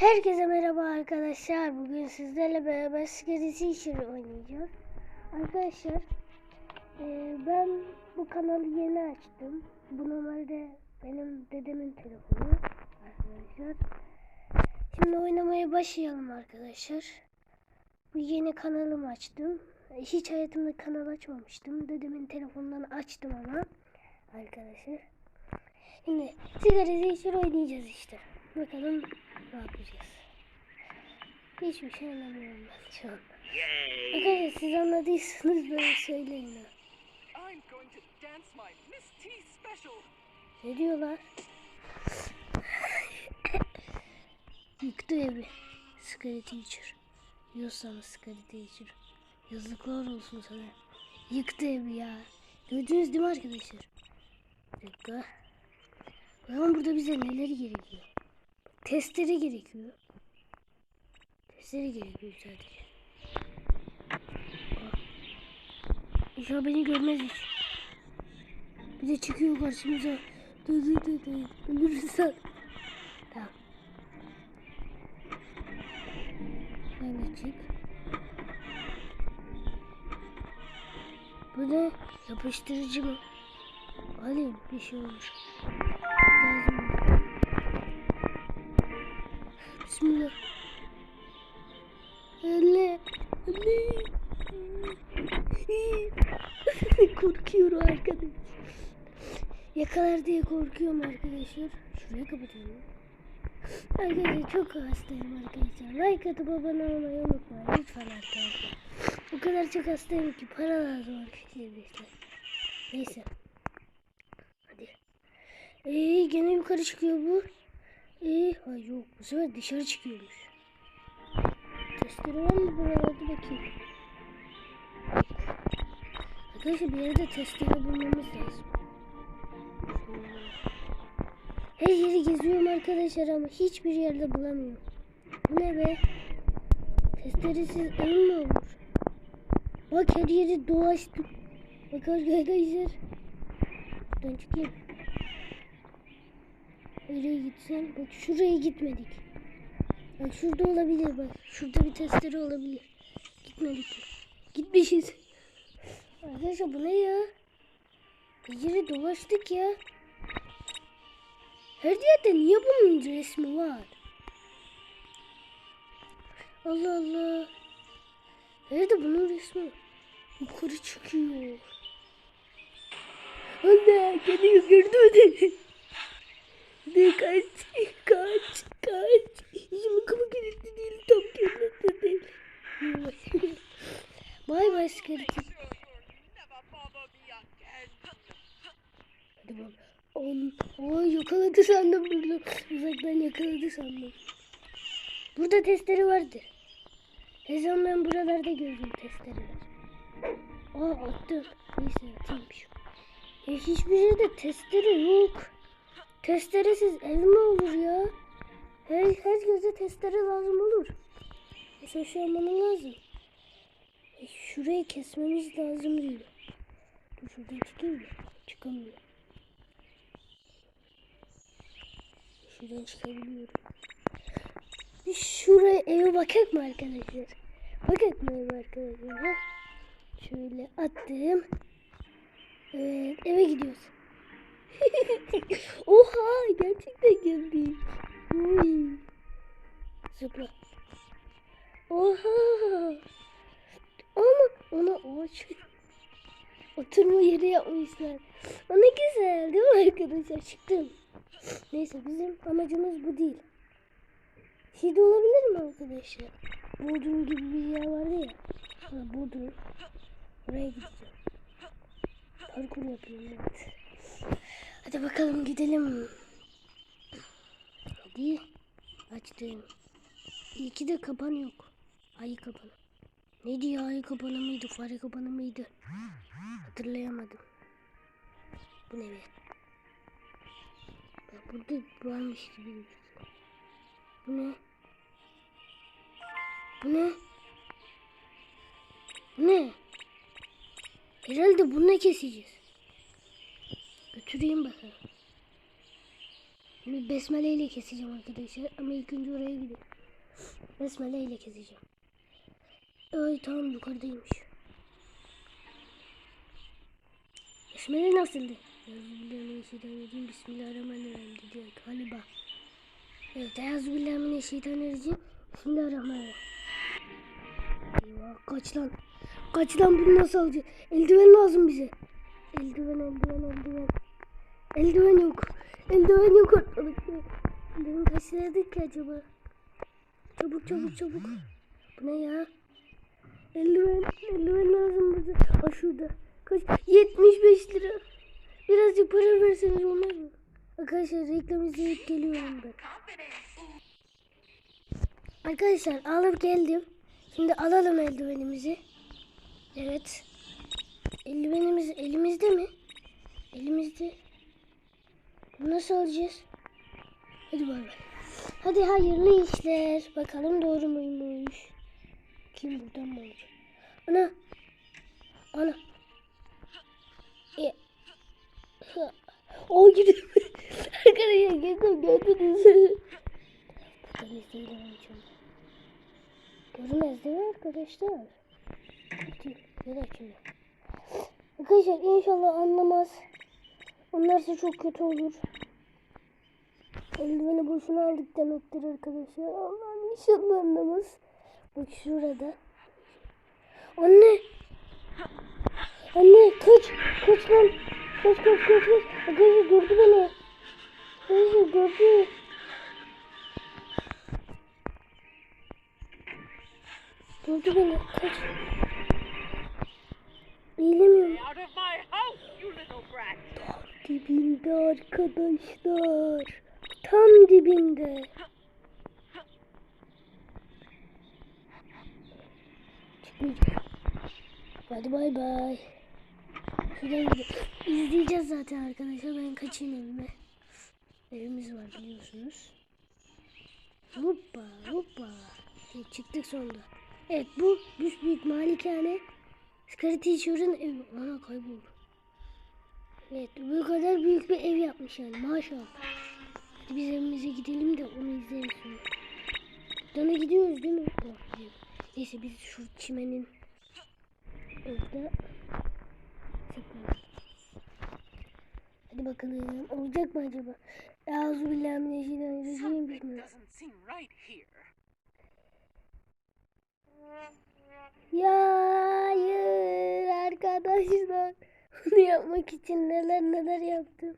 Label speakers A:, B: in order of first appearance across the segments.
A: Herkese merhaba arkadaşlar. Bugün sizlerle beraber Scary Teacher oynayacağız. Arkadaşlar eee, ben bu kanalı yeni açtım. Bu normalde benim dedemin telefonu arkadaşlar. Şimdi oynamaya başlayalım arkadaşlar. Bu yeni kanalımı açtım. Hiç hayatımda kanal açmamıştım. Dedemin telefonundan açtım ama arkadaşlar. Şimdi Sigara Teacher oynayacağız işte. Bakalım ne yapacağız. Hiçbir şey anlamıyorum ben şu an. Arkadaşlar siz anladıysanız böyle söyleyin. ha.
B: I'm going to dance my Miss T special.
A: Ne diyorlar? Yıktı evi. Scary Teacher. Yiyorsanız Scary Teacher. Yazıklar olsun sana. Yıktı evi ya. Gördünüz değil mi arkadaşlar? Bir dakika. Burada bize neler gerekiyor? Testere gerekiyor. Testere gerekiyor sadece. Ah. İnşallah beni görmez hiç. Bir de çıkıyor karşımıza. Dur dur dur dur. Ölürüz. Tamam. Böyle çık. Bu ne? Yapıştırıcı mı? Alayım bir şey olur. Lazım Bismillah. Elle. Elle. Korkuyorum arkadaşlar. Yakalar diye korkuyorum arkadaşlar. Şurayı kapatıyorum. Arkadaşlar çok hastayım arkadaşlar. Like atıp abone olmayı unutmayın lütfen arkadaşlar. O kadar çok hastayım ki para lazım arkadaşlar. Neyse. Hadi. Ee, gene yukarı çıkıyor bu. Ee, ha yok bu sefer dışarı çıkıyormuş. Testere var mı buralarda bakayım. Arkadaşlar bir yerde testere bulmamız lazım. Her yeri geziyorum arkadaşlar ama hiçbir yerde bulamıyorum. Bu ne be? Testeresiz ev mi olur? Bak her yeri dolaştım. Bak arkadaşlar. Buradan çıkayım. Nereye gitsem? Bak şuraya gitmedik. Bak şurada olabilir bak. Şurada bir testere olabilir. Gitmedik. Gitmişiz. Arkadaşlar bu ne ya? Bir yere dolaştık ya. Her yerde niye bunun resmi var? Allah Allah. Nerede bunun resmi? Yukarı çıkıyor. Anne geliyor gördün mü? Ne kaç kaç kaç. Şimdi kapı kilitli değil tam kilitli değil. Bay bay
B: again.
A: Hadi bak. On, o yakaladı sandım burada. Uzaktan yakaladı sandım. Burada testleri vardı. Her zaman ben buralarda gördüm testereler. Aa attım. Neyse atayım şu. Ya hiçbir yerde testere yok. Testeresiz ev mi olur ya? Her, herkese testere lazım olur. An bana lazım. E, şurayı kesmemiz lazım diyor. Dur şuradan çıkayım mı? Çıkamıyor. Şuradan çıkabiliyorum. Bir şuraya eve bakak mı arkadaşlar? Bakak mı eve arkadaşlar? Şöyle attım. Evet eve gidiyoruz. Oha gerçekten geldik. Oy. Zıpla. Oha. Ama ona ağaç. Oturma yeri yapmışlar. O ne güzel değil mi arkadaşlar? Çıktım. Neyse bizim amacımız bu değil. Şey de olabilir mi arkadaşlar? Bodrum gibi bir yer vardı ya. Ha, Bodrum. Oraya gideceğim. Parkur yapıyorum evet. Hadi bakalım gidelim. Hadi. Açtım. İyi ki de kapan yok. Ayı kapanı. Neydi ya ayı kapanı mıydı? Fare kapanı mıydı? Hatırlayamadım. Bu ne be? Bak burada varmış gibi gözüküyor. Bu ne? Bu ne? Bu ne? Herhalde bunu keseceğiz. Götüreyim bakalım. Şimdi besmele ile keseceğim arkadaşlar. Ama ilk önce oraya gidelim. Besmele ile keseceğim. Ay tamam yukarıdaymış. Besmele nasıldı? Euzubillahimineşşeytanirracim. Bismillahirrahmanirrahim dedi galiba. Evet Euzubillahimineşşeytanirracim. Bismillahirrahmanirrahim. Eyvah kaç lan. Kaç lan bunu nasıl alacağız? Eldiven lazım bize. Eldiven eldiven eldiven. Eldiven yok. Eldiven yok ortalıkta. Eldiven kaçırdık ki acaba? Çabuk çabuk çabuk. Bu ne ya? Eldiven, eldiven lazım bize. Ha şurada. Kaç? 75 lira. Birazcık para verseniz olmaz mı? Arkadaşlar reklam izleyip geliyorum ben. Arkadaşlar alıp geldim. Şimdi alalım eldivenimizi. Evet. Eldivenimiz elimizde mi? Elimizde. Nasıl alacağız? Hadi bay bay. Hadi hayırlı işler. Bakalım doğru muymuş? Kim buradan mı olacak? Ana. Ana. E. O gidiyor. Arkadaşlar girdim gördünüz. Görmez değil mi arkadaşlar? Arkadaşlar inşallah anlamaz. Onlarsa çok kötü olur. Eldiveni boşuna aldık demektir arkadaşlar. Allah'ım inşallah anlamaz. Bak şurada. Anne. Anne kaç. Kaç lan. Kaç kaç kaç kaç. Arkadaşlar gördü beni. Arkadaşlar gördü. Gördü beni. Kaç. Eğilemiyorum.
B: Out of my house, you little brat!
A: Dibinde arkadaşlar. Tam dibinde. Çıkmayacak. Hadi bay bay. İzleyeceğiz zaten arkadaşlar. Ben kaçayım evime. Evimiz var biliyorsunuz. Hoppa hoppa. Evet, çıktık sonunda. Evet bu büyük malikane. Scary Teacher'ın evi. Ana kayboldu. Evet bu kadar büyük bir ev yapmış yani maşallah. Hadi biz evimize gidelim de onu izleyelim sonra. Dana gidiyoruz değil mi? Neyse biz şu çimenin orada saklanalım. Hadi bakalım olacak mı acaba? Euzubillahimineşşeytanirracim. Bismillah. Ya hayır arkadaşlar. Bunu yapmak için neler neler yaptım.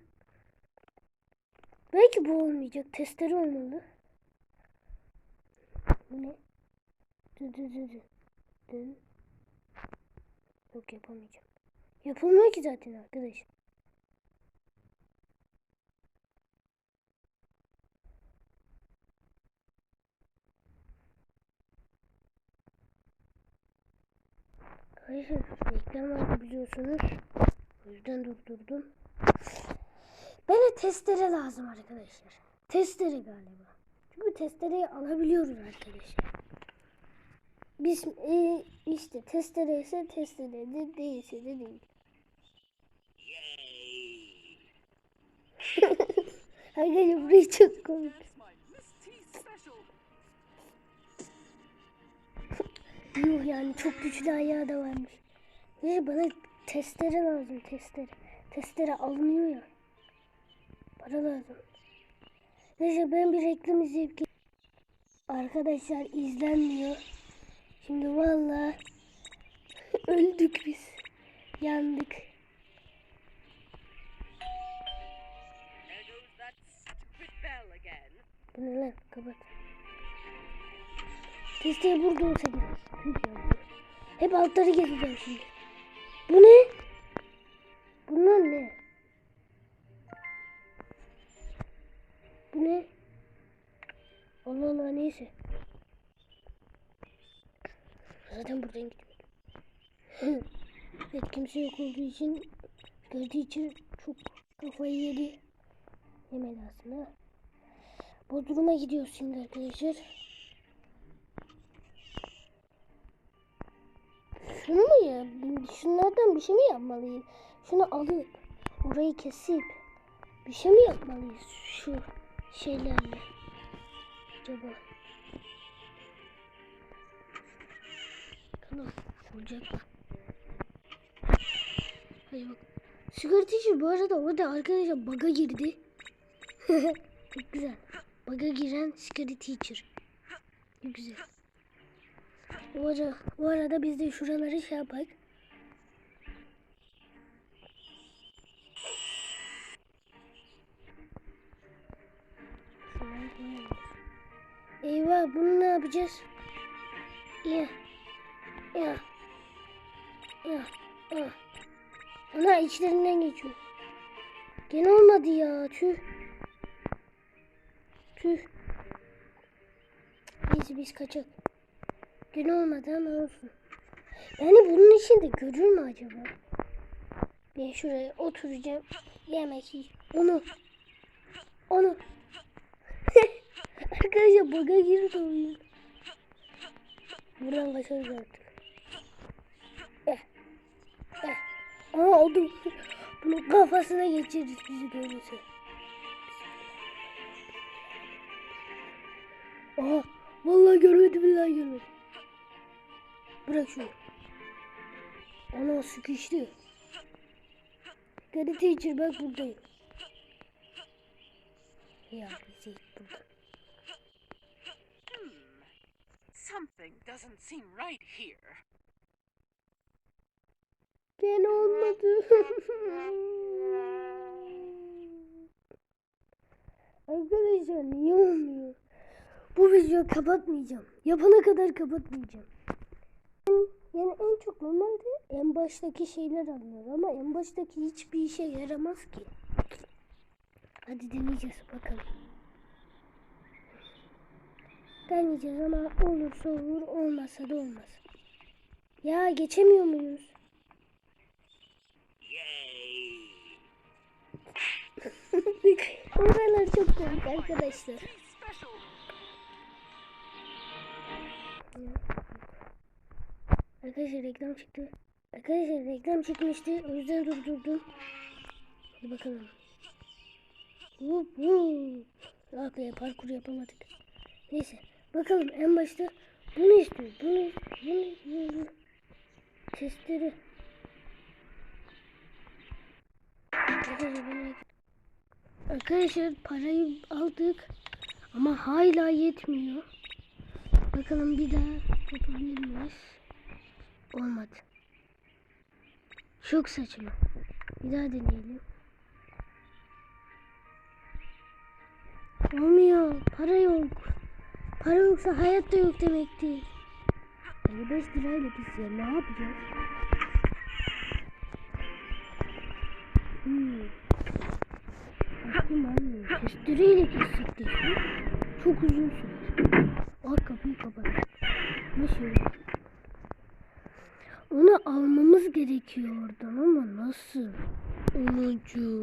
A: Belki bu olmayacak. Testere olmalı. Ne? Dı dı dı dı. Dı. Yok yapamayacağım. Yapılmıyor ki zaten arkadaş. Arkadaşlar reklam vardı biliyorsunuz. O yüzden durdurdum. Bana testere lazım arkadaşlar. Testere galiba. Çünkü testereyi alabiliyoruz arkadaşlar. Biz e, işte testere ise testere de değilse de değil. Arkadaşlar burayı çok komik. Yuh yani çok güçlü ayağı da varmış. Neyse bana testere lazım testere. Testere alınıyor ya. Para lazım. Neyse ben bir reklam izleyip Arkadaşlar izlenmiyor. Şimdi vallahi öldük biz. Yandık. Bu ne lan? Kapat. Testeyi burada olsa gerek. Tüh ya bu. Hep altları gezeceğim şimdi. Bu ne? Bunlar ne? Bu ne? Allah Allah neyse. Zaten buradan gidiyordum. evet kimse yok olduğu için gördüğü için çok kafayı yedi. Yemedi aslında. Bodrum'a gidiyoruz şimdi arkadaşlar. Şunu mu ya? Şunlardan bir şey mi yapmalıyım? Şunu alıp orayı kesip bir şey mi yapmalıyız? Şu şeylerle. Acaba. Bakalım olacak mı? Hadi bak. Sigara teacher bu arada orada arkadaşlar baga girdi. Çok güzel. Baga giren sigara teacher. Çok güzel. Arada, o arada biz de şuraları şey yapak. Eyvah bunu ne yapacağız? Ya. Ya. Ya. Ya. Ana içlerinden geçiyor. Gene olmadı ya. Tüh. Tüh. Neyse biz kaçak. Gene olmadı ama olsun. Yani bunun içinde görür mü acaba? Ben şuraya oturacağım. Yemek yiyeceğim. Onu. Onu. Arkadaşlar baga girdi oyun. Buradan kaçarız artık. Eh. Eh. Aa oldu. Bunu kafasına geçiririz bizi görürse. Aha. Vallahi görmedi billahi görmedi. Bırak şunu. Ana sıkıştı. Gari teacher bak buradayım. Ya bizi burada.
B: Hmm. Something doesn't seem right here.
A: Gene olmadı. Arkadaşlar niye olmuyor? Bu videoyu kapatmayacağım. Yapana kadar kapatmayacağım. Yani en çok normalde en baştaki şeyler alınır ama en baştaki hiçbir işe yaramaz ki. Hadi deneyeceğiz bakalım. Deneyeceğiz ama olursa olur olmazsa da olmaz. Ya geçemiyor muyuz? Oralar çok komik arkadaşlar. Arkadaşlar reklam çıktı. Arkadaşlar reklam çıkmıştı. O yüzden durdurdum. Hadi bakalım. Vup vup. Ah parkur yapamadık. Neyse. Bakalım en başta bunu istiyor. Bunu, bunu, bunu. Bunu- Arkadaşlar parayı aldık. Ama hala yetmiyor. Bakalım bir daha yapabilir miyiz? Olmadı. Çok saçma. Bir daha deneyelim. Olmuyor. Para yok. Para yoksa hayat da yok demektir. 55 lirayla biz ya ne yapacağız? Hmm. Aklım almıyor. Testereyle kessek de çok uzun sürer. Bak kapıyı kapat. Nasıl? Onu almamız gerekiyor oradan ama nasıl? Unucu,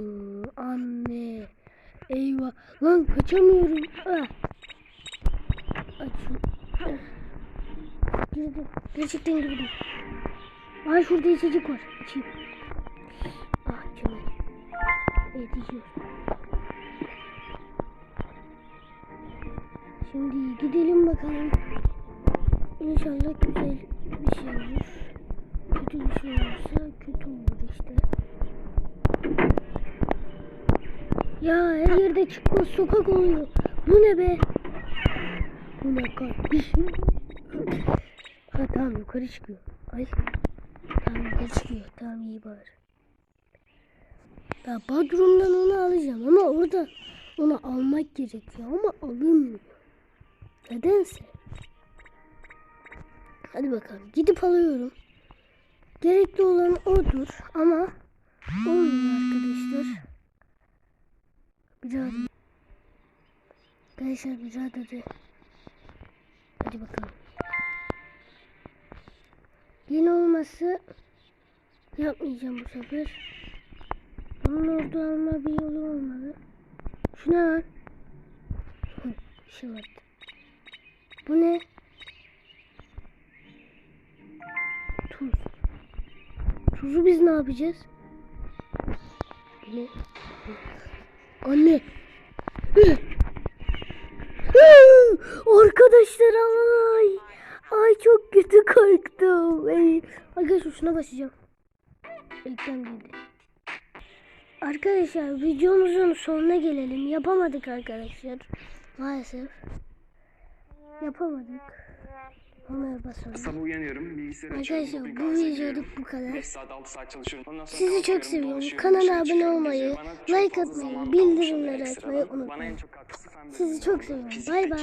A: anne, eyvah. Lan kaçamıyorum. Ah. Aç şunu. Ah. Girdim. Gerçekten girdim. Ay şurada içecek var. İçeyim. Ah canım. Evet. Şimdi gidelim bakalım. İnşallah güzel bir şey olur. Kötü bir şey olursa kötü olur işte. Ya her yerde çıkmaz sokak oluyor. Bu ne be? Bu ne kardeşim? ha tamam yukarı çıkıyor. Ay. Tamam yukarı çıkıyor. Tamam iyi bari. Ya Bodrum'dan onu alacağım ama orada onu almak gerekiyor ama alınmıyor. Nedense. Hadi bakalım. Gidip alıyorum. Gerekli olan odur ama olmuyor arkadaşlar. Bir daha hadi. Arkadaşlar bir daha dedi. Hadi bakalım. Yine olması yapmayacağım bu sefer. Bunun orada alma bir yolu olmalı. Şu ne lan? Şey vardı. Bu ne? Tuzu biz ne yapacağız? Anne. Anne. Arkadaşlar ay. Ay çok kötü korktum. Ay. Arkadaşlar şuna basacağım. Eklem geldi. Arkadaşlar videomuzun sonuna gelelim. Yapamadık arkadaşlar. Maalesef. Yapamadık. Ona basalım.
C: Sabah uyanıyorum, bilgisayarı açıyorum.
A: Arkadaşlar bu videoluk bu kadar.
C: 5 saat 6 saat çalışıyorum. Ondan sonra
A: Sizi çok seviyorum. Kanala abone olmayı, like atmayı, bildirimleri açmayı unutmayın. Sizi çok seviyorum. Bay bay.